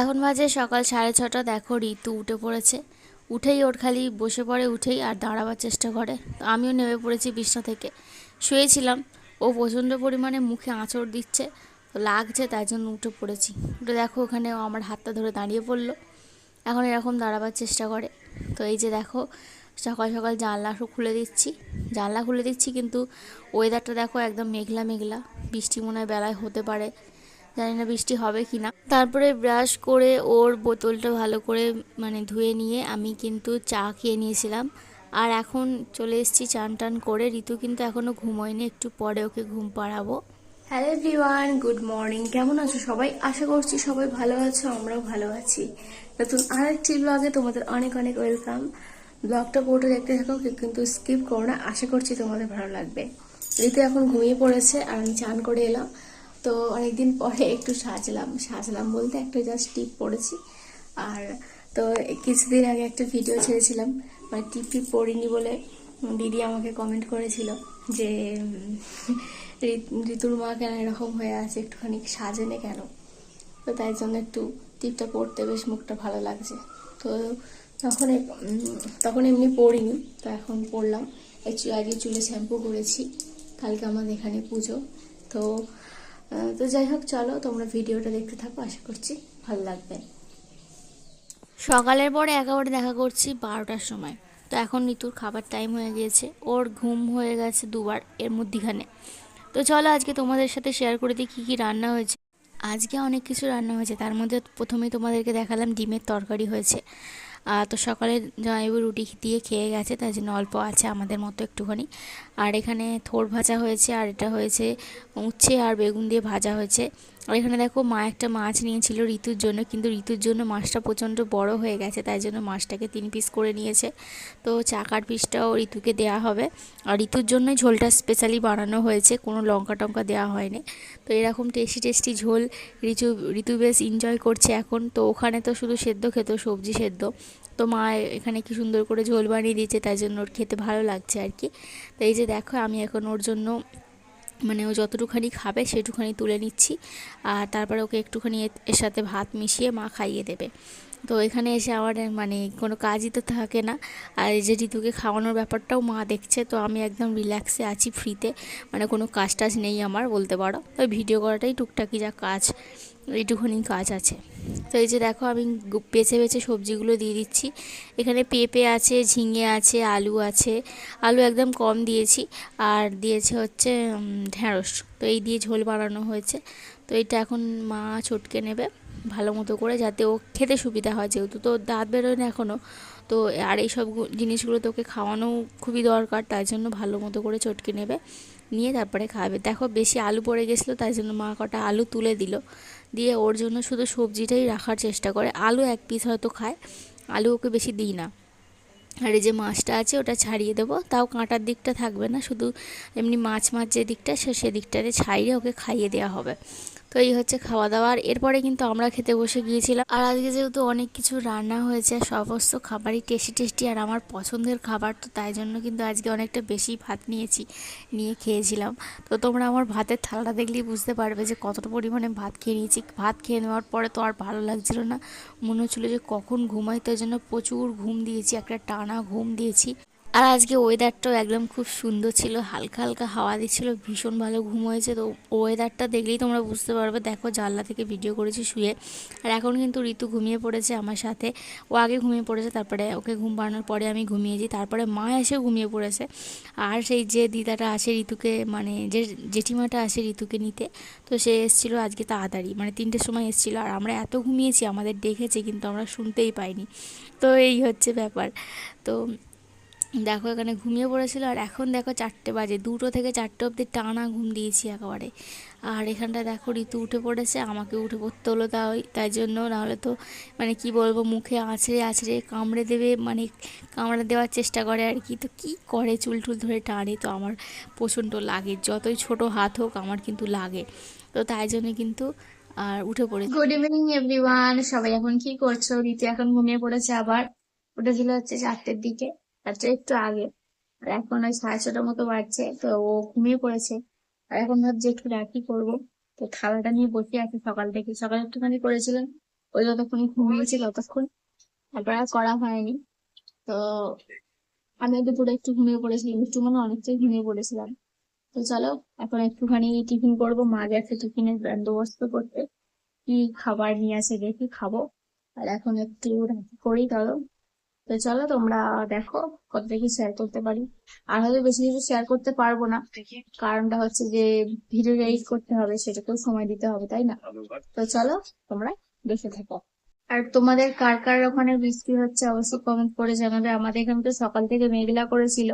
এখন বাজে সকাল সাড়ে ছটা। দেখো, ঋতু উঠে পড়েছে। উঠেই ওর খালি বসে পড়ে, উঠেই আর দাঁড়াবার চেষ্টা করে। আমিও নেমে পড়েছি বিছনা থেকে। শুয়েছিলাম। ও প্রচণ্ড পরিমাণে মুখে আঁচড় দিচ্ছে। লাগছে, তাই জন্য উঠে পড়েছি। উঠে দেখো, ওখানে আমার হাতটা ধরে দাঁড়িয়ে পড়ল। এখন এরকম দাঁড়াবার চেষ্টা করে। তো এই যে দেখো, সকাল সকাল জানলা খুলে দিচ্ছি। জানলা খুলে দিচ্ছি, কিন্তু ওয়েদারটা দেখো একদম মেঘলা মেঘলা। বৃষ্টি মনে হয় বেলায় হতে পারে। জানি না বৃষ্টি হবে কি না। তারপরে ব্রাশ করে ওর বোতলটা ভালো করে মানে ধুয়ে নিয়ে আমি কিন্তু চা খেয়ে নিয়েছিলাম। আর এখন চলে এসেছি চান টান করে। ঋতু কিন্তু এখনও ঘুমোয়নি, একটু পরে ওকে ঘুম পাড়াবো। হ্যালো এভরিওয়ান গুড মর্নিং কেমন আছো সবাই? আশা করছি সবাই ভালো আছো, আমরাও ভালো আছি। নতুন আরেকটি ব্লগে তোমাদের অনেক অনেক ওয়েলকাম ব্লগটা পুরোটা দেখতে থাকো কিন্তু স্কিপ করো না। আশা করছি তোমাদের ভালো লাগবে। ঋতু এখন ঘুমিয়ে পড়েছে, আর আমি চান করে এলাম। তো অনেকদিন পরে একটু সাজলাম সাজলাম বলতে একটা জাস্ট টিপ পড়েছি। আর তো কিছুদিন আগে একটা ভিডিও ছেড়েছিলাম মানে টিপ টিপ পড়িনি বলে দিদি আমাকে কমেন্ট করেছিল যে ঋতুর মা কেন এরকম হয়ে আছে? একটুখানি সাজেনে কেন? তো তাই জন্য একটু টিপটা পড়তে বেশ মুখটা ভালো লাগছে। তো তখন তখন এমনি পড়িনি, তো এখন পড়লাম। আগে চুলে শ্যাম্পু করেছি, কালকে আমাদের এখানে পুজো। তো তো যাই হোক, চলো, তোমরা ভিডিওটা দেখতে থাকো, আশা করছি ভালো লাগবে। সকালের পরে একেবারে দেখা করছি বারোটার সময়। তো এখন ঋতুর খাবার টাইম হয়ে গিয়েছে। ওর ঘুম হয়ে গেছে দুবার, এর মধ্যিখানে। তো চলো, আজকে তোমাদের সাথে শেয়ার করে দিই কী কী রান্না হয়েছে। আজকে অনেক কিছু রান্না হয়েছে। তার মধ্যে প্রথমেই তোমাদেরকে দেখালাম ডিমের তরকারি হয়েছে। তো সকালে জয়বু রুটি দিয়ে খেয়ে গেছে, তার জন্য অল্প আছে আমাদের মতো একটুখানি। আর এখানে থোর ভাজা হয়েছে, আর এটা হয়েছে উচ্ছে আর বেগুন দিয়ে ভাজা হয়েছে। আর এখানে দেখো মা একটা মাছ নিয়েছিল ঋতুর জন্য, কিন্তু ঋতুর জন্য মাছটা প্রচণ্ড বড় হয়ে গেছে, তাই জন্য মাছটাকে তিন পিস করে নিয়েছে। তো চাকার পিসটাও ঋতুকে দেওয়া হবে। আর ঋতুর জন্যই ঝোলটা স্পেশালি বানানো হয়েছে, কোনো লঙ্কা টঙ্কা দেওয়া হয়নি। তো এরকম টেস্টি টেস্টি ঝোল ঋতু ঋতু বেশ এনজয় করছে এখন। তো ওখানে তো শুধু সেদ্ধ খেত, সবজি সেদ্ধ। তো মা এখানে কি সুন্দর করে ঝোল বানিয়ে দিয়েছে, তাই জন্য ওর খেতে ভালো লাগছে আর কি। তো এই যে দেখো, আমি এখন ওর জন্য মানে ও যতটুখানি খাবে সেটুখানি তুলে নিচ্ছি। আর তারপরে ওকে একটুখানি এর- এর সাথে ভাত মিশিয়ে মা খাইয়ে দেবে। তো এখানে এসে আমার মানে কোনো কাজই তো থাকে না। আর এই যে ঋতুকে খাওয়ানোর ব্যাপারটাও মা দেখছে, তো আমি একদম রিল্যাক্সে আছি ফ্রিতে মানে কোনো কাজ টাজ নেই আমার, বলতে পারো। তো ভিডিও করাটাই টুকটাকি যা কাজ এইটুখানি কাজ আছে। তো এই যে দেখো, আমি বেছে বেছে সবজিগুলো দিয়ে দিচ্ছি। এখানে পেঁপে আছে, ঝিঙে আছে, আলু আছে। আলু একদম কম দিয়েছি। আর দিয়েছে হচ্ছে ঢ্যাঁড়স তো এই দিয়ে ঝোল বানানো হয়েছে। তো এটা এখন মা চটকে নেবে। ভালো মতো করে যাতে ও খেতে সুবিধা হয় যেহেতু তো দাঁত বেরোয় না এখনও তো আর এই সব জিনিসগুলো তোকে খাওয়ানো খুবই দরকার, তাই জন্য ভালো মতো করে চটকে নেবে, নিয়ে তারপরে খাবে। দেখো বেশি আলু পড়ে গেছিল, তাই জন্য মা কটা আলু তুলে দিল। দিয়ে ওর জন্য শুধু সবজিটাই রাখার চেষ্টা করে। আলু এক পিস হয়তো খায়, আলু ওকে বেশি দিই না। আর এই যে মাছটা আছে ওটা ছাড়িয়ে দেবো, তাও কাঁটার দিকটা থাকবে না, শুধু এমনি মাছ মাছ যে দিকটা সে সেদিকটাতে ছাড়িয়ে ওকে খাইয়ে দেওয়া হবে। তো এই হচ্ছে খাওয়া দাওয়া আর এরপরে কিন্তু আমরা খেতে বসে গিয়েছিলাম। আর আজকে যেহেতু অনেক কিছু রান্না হয়েছে, সমস্ত খাবারই টেস্টি টেস্টি আর আমার পছন্দের খাবার, তো তাই জন্য কিন্তু আজকে অনেকটা বেশি ভাত নিয়েছি, নিয়ে খেয়েছিলাম। তো তোমরা আমার ভাতের থালাটা দেখলেই বুঝতে পারবে যে কতটা পরিমাণে ভাত খেয়ে নিয়েছি। ভাত খেয়ে নেওয়ার পরে তো আর ভালো লাগছিল না। মনে হচ্ছিল যে কখন ঘুমাই, তাই জন্য প্রচুর ঘুম দিয়েছি, একটা টানা ঘুম দিয়েছি। আর আজকে ওয়েদারটাও একদম খুব সুন্দর ছিল, হালকা হালকা হাওয়া দিচ্ছিল, ভীষণ ভালো ঘুম হয়েছে। তো ওয়েদারটা দেখলেই তোমরা বুঝতে পারবে। দেখো, জানলা থেকে ভিডিও করেছি শুয়ে। আর এখন কিন্তু ঋতু ঘুমিয়ে পড়েছে আমার সাথে। ও আগে ঘুমিয়ে পড়েছে, তারপরে ওকে ঘুম পাড়ানোর পরে আমি ঘুমিয়েছি তারপরে মা এসে ঘুমিয়ে পড়েছে। আর সেই যে দিদাটা আসে ঋতুকে মানে যে জেঠিমাটা আসে ঋতুকে নিতে, তো সে এসেছিল আজকে তাড়াতাড়ি মানে তিনটের সময় এসেছিল। আর আমরা এত ঘুমিয়েছি, আমাদের ডেকেছে কিন্তু আমরা শুনতেই পাইনি। তো এই হচ্ছে ব্যাপার। তো দেখো, এখানে ঘুমিয়ে পড়েছিল আর এখন দেখো চারটে বাজে। দুটো থেকে চারটে অবধি টানা ঘুম দিয়েছি একেবারে। আর এখানটা দেখো, ঋতু উঠে পড়েছে, আমাকে উঠে পড়তে হলো তাই তাই জন্য নাহলে তো মানে কি বলব, মুখে আছড়ে আছড়ে কামড়ে দেবে মানে কামড়ে দেওয়ার চেষ্টা করে আর কি। তো কি করে চুল টুল ধরে টানে তো আমার প্রচণ্ড লাগে। যতই ছোট হাত হোক আমার কিন্তু লাগে। তো তাই জন্য কিন্তু আর উঠে পড়েছে। গুড ইভিনিং এভরিওয়ান সবাই এখন কি করছ? ঋতু এখন ঘুমিয়ে পড়েছে আবার। উঠেছিল হচ্ছে চারটের দিকে। চারটে একটু আগে। আর এখন ওই সাড়ে ছটার মতো বাজছে, তো ও ঘুমিয়ে পড়েছে। আর এখন ভাবছি একটু রাখি করব। তো থালাটা নিয়ে বসে আছি সকাল থেকে। সকালে একটুখানি করেছিলাম ওই যতক্ষণ ঘুমিয়েছি ততক্ষণ। তারপর আর করা হয়নি। তো আমি দুপুরে একটু ঘুমিয়ে পড়েছিলাম একটু মানে অনেকটাই ঘুমিয়ে পড়েছিলাম। তো চলো, এখন একটুখানি টিফিন করব। মা গেছে টিফিনের বন্দোবস্ত করতে। কি খাবার নিয়ে আসে দেখি খাব। আর এখন একটু করি, চলো। তো চলো তোমরা দেখো কত দেখি শেয়ার করতে পারি। আর হয়তো বেশি কিছু শেয়ার করতে পারব না। কারণটা হচ্ছে যে ভিডিও এডিট করতে হবে সেটাকেও সময় দিতে হবে, তাই না? তো চলো তোমরা দেখে থাকো। আর তোমাদের কার কার ওখানে বৃষ্টি হচ্ছে অবশ্যই কমেন্ট করে জানাবে। আমাদের এখানে তো সকাল থেকে মেঘলা করেছিল।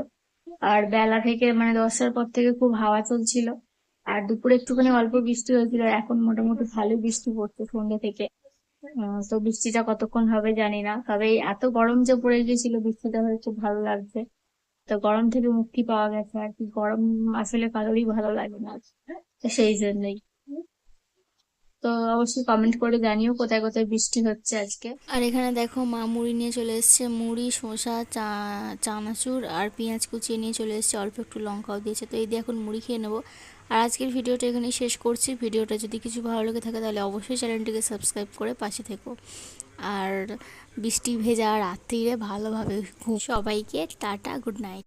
আর বেলা থেকে মানে দশটার পর থেকে খুব হাওয়া চলছিল। আর দুপুরে একটুখানি অল্প বৃষ্টি হয়েছিল এখন মোটামুটি ভালো বৃষ্টি পড়ছে সন্ধ্যে থেকে। তো বৃষ্টিটা কতক্ষণ হবে জানি না। তবে এত গরম যে পড়ে গিয়েছিল, বৃষ্টিটা হয়ে খুব ভালো লাগছে। তো গরম থেকে মুক্তি পাওয়া গেছে আর কি। গরম আসলে কারোরই ভালো লাগে না। সেই জন্যই। তো অবশ্যই কমেন্ট করে জানিও কোথায় কোথায় বৃষ্টি হচ্ছে আজকে। আর এখানে দেখো মা মুড়ি নিয়ে চলে এসেছে। মুড়ি, শসা, চা, চানাচুর আর পেঁয়াজ কুচিয়ে নিয়ে চলে এসেছে। অল্প একটু লঙ্কাও দিয়েছে। তো এই দিয়ে এখন মুড়ি খেয়ে নেব। আর আজকের ভিডিওটা এখানেই শেষ করছি। ভিডিওটা যদি কিছু ভালো লেগে থাকে তাহলে অবশ্যই চ্যানেলটিকে সাবস্ক্রাইব করে পাশে থেকো। আর বৃষ্টি ভেজা রাত্রিরে ভালোভাবে ঘুম সবাইকে টাটা, গুড নাইট।